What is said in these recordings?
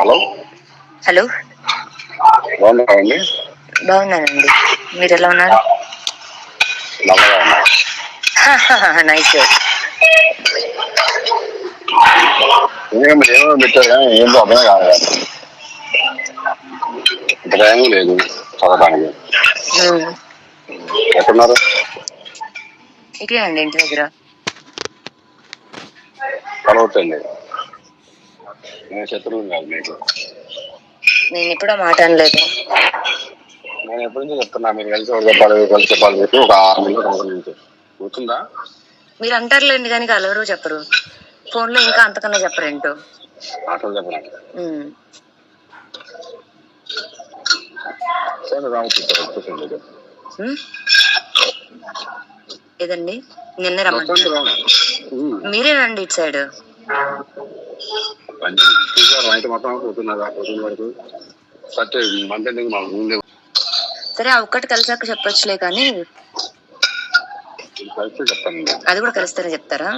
Hello. Hello. బాగున్నారండి? బాగున్నానండి. మీరు ఎలా ఉన్నారు నైస్. ఏమో పెట్టారు ఏం అర్థమే కాదు లేదు చదవడానికి. ఎక్కడున్నారు? అండి ఇంటి దగ్గర. కలవచ్చండి నేను శత్రువుని కాదు మీకు. నేను ఎప్పుడో మాట అనలేదు. నేను ఎప్పటి నుంచో చెప్తున్నా మీరు కలిసి చెప్పాలి కలిసి చెప్పాలి చెప్పి ఒక ఆరు నెలలు సంవత్సరం నుంచి. గుర్తుందా? మీరు అంటారులేండి కానీ కలవరు చెప్పరు. ఫోన్లో ఇంకా అంతకన్నా చెప్పరు ఏంటో. సరే రావచ్చు వచ్చేసింది ఉమ్? ఏదండి? నిన్నే రమ్మంటారు. మీరేనండి ఇటు సైడ్? పని. చూసారు నైట్ మొత్తం పోతున్న వరకు. సత్య ముందే సరే ఆ ఒక్కటి కలిసాక చెప్పొచ్చులే కానీ. కలిసి చెప్తాను. అది కూడా కలిస్తేనే చెప్తారా?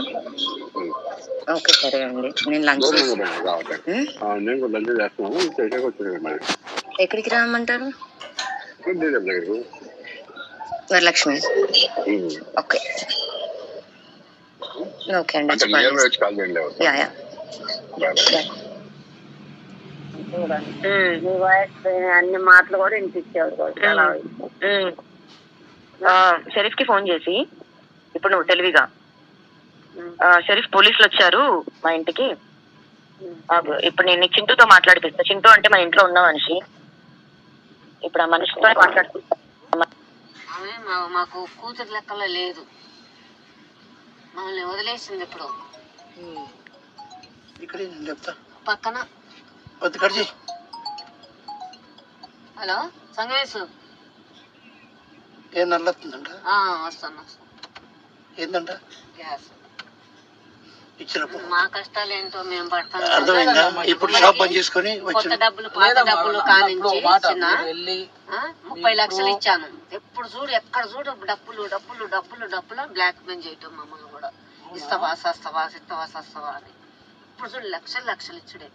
ఓకే సరే అండి. నేను లంచ్ నేను కూడా చేసాక మరి? ఎక్కడికి దగ్గరకు. వరలక్ష్మి. ఓకే. ఓకే అండి. Yeah yeah. నీ వాయిస్ అన్ని మాటలు కూడా చాలా షరీఫ్కి ఫోన్ చేసి ఇప్పుడు నువ్వు తెలివిగా. ఆ, షరీఫ్ పోలీసులు వచ్చారు మా ఇంటికి. ఇప్పుడు నేను చింటూతో మాట్లాడిపిస్తా. చింటూ అంటే మా ఇంట్లో ఉన్న మనిషి. ఇప్పుడు ఆ మనిషితో మాట్లాడిపిస్తా మాకు కూతురు లెక్కలో లేదు. మమ్మల్ని వదిలేసింది ఇప్పుడు. ఇక్కడే నేను చెప్తా. పక్కన. వద్దు కట్ చేయి. హలో సంగమేశ్. ఏం నల్లతుందంట ఆ, వస్తాను వస్తాను. ఏందంట? గ్యాస్. ఇచ్చినప్పుడు మా కష్టాలు ఏంటో మేము పడతాం. అర్థమైందా? ఇప్పుడు షాప్ బంద్ చేసుకొని కొత్త వచ్చిన డబ్బులు పాత డబ్బులు కానించి ముప్పై లక్షలు ఇచ్చాను. ఎప్పుడు చూడు ఎక్కడ చూడు డబ్బులు డబ్బులు డబ్బులు డబ్బులు బ్లాక్ మెయిల్ చేయటం మమ్మల్ని కూడా. ఇస్తావా సస్తావా ఇస్తావా సస్తావా అని. ఇప్పుడు లక్షలు లక్షలు ఇచ్చుడే.